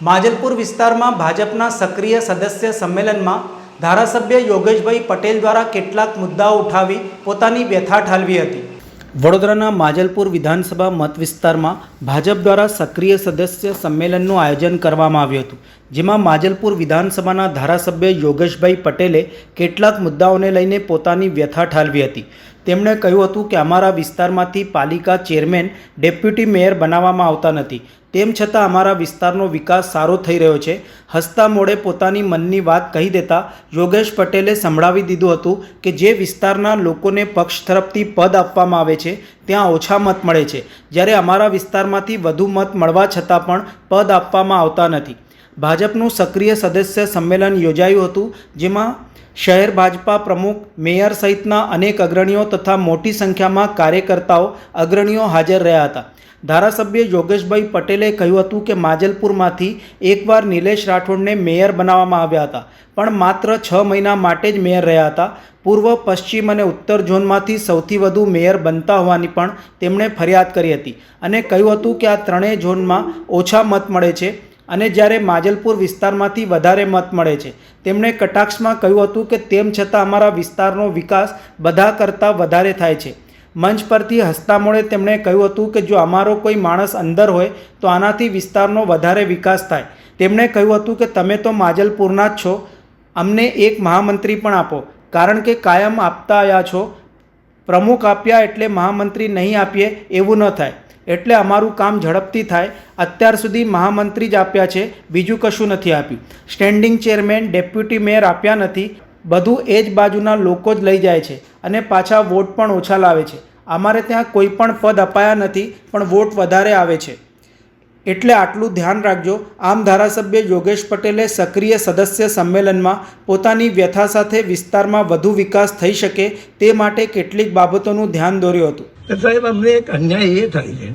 માજલપુર વિસ્તારમાં ભાજપના સક્રિય સદસ્ય સંમેલનમાં ધારાસભ્ય યોગેશભાઈ પટેલ દ્વારા કેટલાક મુદ્દાઓ ઉઠાવી પોતાની વ્યથા ઠાલવી હતી. વડોદરાના માજલપુર વિધાનસભા મત વિસ્તારમાં ભાજપ દ્વારા સક્રિય સદસ્ય સંમેલનનું આયોજન કરવામાં આવ્યું હતું, જેમાં માજલપુર વિધાનસભાના ધારાસભ્ય યોગેશભાઈ પટેલે કેટલાક મુદ્દાઓને લઈને પોતાની વ્યથા ઠાલવી હતી. તેમણે કહ્યું હતું કે અમારા વિસ્તારમાંથી પાલિકા ચેરમેન, ડેપ્યુટી મેયર બનાવવામાં આવતા નથી. તેમ છતાં અમારા વિસ્તારનો વિકાસ સારો થઈ રહ્યો છે. હસતા મોડે પોતાની મનની વાત કહી દેતા યોગેશ પટેલે સંભળાવી દીધું હતું કે જે વિસ્તારના લોકોને પક્ષ તરફથી પદ આપવામાં આવે છે, ત્યાં ઓછા મત મળે છે. જ્યારે અમારા વિસ્તારમાંથી વધુ મત મળવા છતાં પણ પદ આપવામાં આવતા નથી. ભાજપનું સક્રિય સદસ્ય સંમેલન યોજાયું હતું, જેમાં શહેર ભાજપા પ્રમુખ, મેયર સહિતના અનેક અગ્રણીઓ તથા મોટી સંખ્યામાં કાર્યકર્તાઓ અગ્રણીઓ હાજર રહ્યા હતા. ધારાસભ્ય યોગેશભાઈ પટેલે કહ્યું હતું કે માજલપુરમાંથી એકવાર નિલેશ રાઠોડને મેયર બનાવવામાં આવ્યા હતા, પણ માત્ર છ મહિના માટે જ મેયર રહ્યા હતા. પૂર્વ, પશ્ચિમ અને ઉત્તર ઝોનમાંથી સૌથી વધુ મેયર બનતા હોવાની પણ તેમણે ફરિયાદ કરી હતી અને કહ્યું હતું કે આ ત્રણેય ઝોનમાં ઓછા મત મળે છે. અને જ્યારે માજલપુર વિસ્તારમાંથી વધારે મત મળે છે, તેમણે કટાક્ષમાં કહ્યું હતું કે તેમ છતાં અમારા વિસ્તારનો વિકાસ બધા કરતાં વધારે થાય છે. મંચ પરથી હસતા મોડે તેમણે કહ્યું હતું કે જો અમારો કોઈ માણસ અંદર હોય, તો આનાથી વિસ્તારનો વધારે વિકાસ થાય. તેમણે કહ્યું હતું કે તમે તો માજલપુરના જ છો, અમને એક મહામંત્રી પણ આપો. કારણ કે કાયમ આપતા આવ્યા છો, પ્રમુખ આપ્યા એટલે મહામંત્રી નહીં આપીએ એવું ન થાય. એટલે અમારું કામ ઝડપથી થાય. અત્યાર સુધી મહામંત્રી જ આપ્યા છે, બીજું કશું નથી આપ્યું. સ્ટેન્ડિંગ ચેરમેન ડેપ્યુટી મેયર આપ્યા નથી. બધું એ જ બાજુના લોકો જ લઈ જાય છે અને પાછા વોટ પણ ઓછા લાવે છે. અમારે ત્યાં કોઈ પણ પદ અપાયા નથી, પણ વોટ વધારે આવે છે. એટલે આટલું ધ્યાન રાખજો. આમ ધારાસભ્ય યોગેશ પટેલે સક્રિય સદસ્ય સંમેલનમાં પોતાની વ્યથા સાથે વિસ્તારમાં વધુ વિકાસ થઈ શકે તે માટે કેટલીક બાબતોનું ધ્યાન દોર્યું હતું. તો સાહેબ, અમને એક અન્યાય એ થાય છે.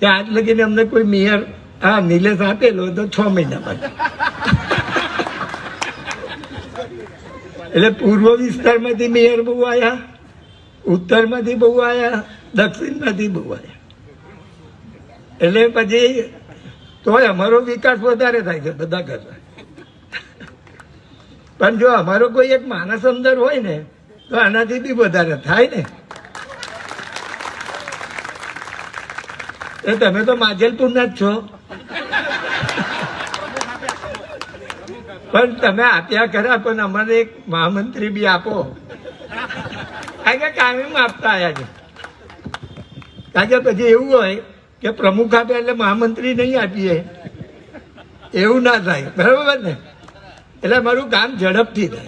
કે આજ લગીને અમને કોઈ મેયર હા નિલેશ આપેલો તો છ મહિના પછી એટલે પૂર્વ વિસ્તારમાંથી મેયર બહુ આવ્યા ઉત્તરમાંથી બહુ આવ્યા દક્ષિણમાંથી બહુ આવ્યા એટલે પછી તોય અમારો વિકાસ વધારે થાય છે બધા કરતા. પણ જો અમારો કોઈ એક માણસ અંદર હોય ને, તો આનાથી બી વધારે થાય ને. એ તમે તો માજલપુરના જ છો. પણ તમે આપ્યા ખરા, પણ અમારે એક મહામંત્રી બી આપો. કારણ કે કાયમ આપતા આવ્યા છે. કારણ કે પછી એવું હોય કે પ્રમુખ આપે એટલે મહામંત્રી નહીં આપીએ. એવું ના થાય. બરાબર ને? એટલે મારું કામ ઝડપથી થાય.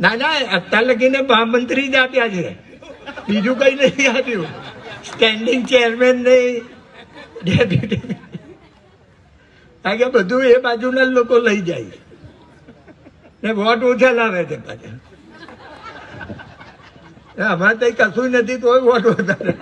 ના ના, અત્યાર લગીને મહામંત્રી જ આપ્યા છે. બીજું કઈ નહીં આપ્યું. સ્ટેન્ડિંગ ચેરમેન નહીં ડેપ્યુટી કારણ કે બધું એ બાજુના લોકો લઈ જાય ને વોટ ઓછા લાવે છે પાછા. અમારે તો કશું નથી, તોય વોટ વધારે.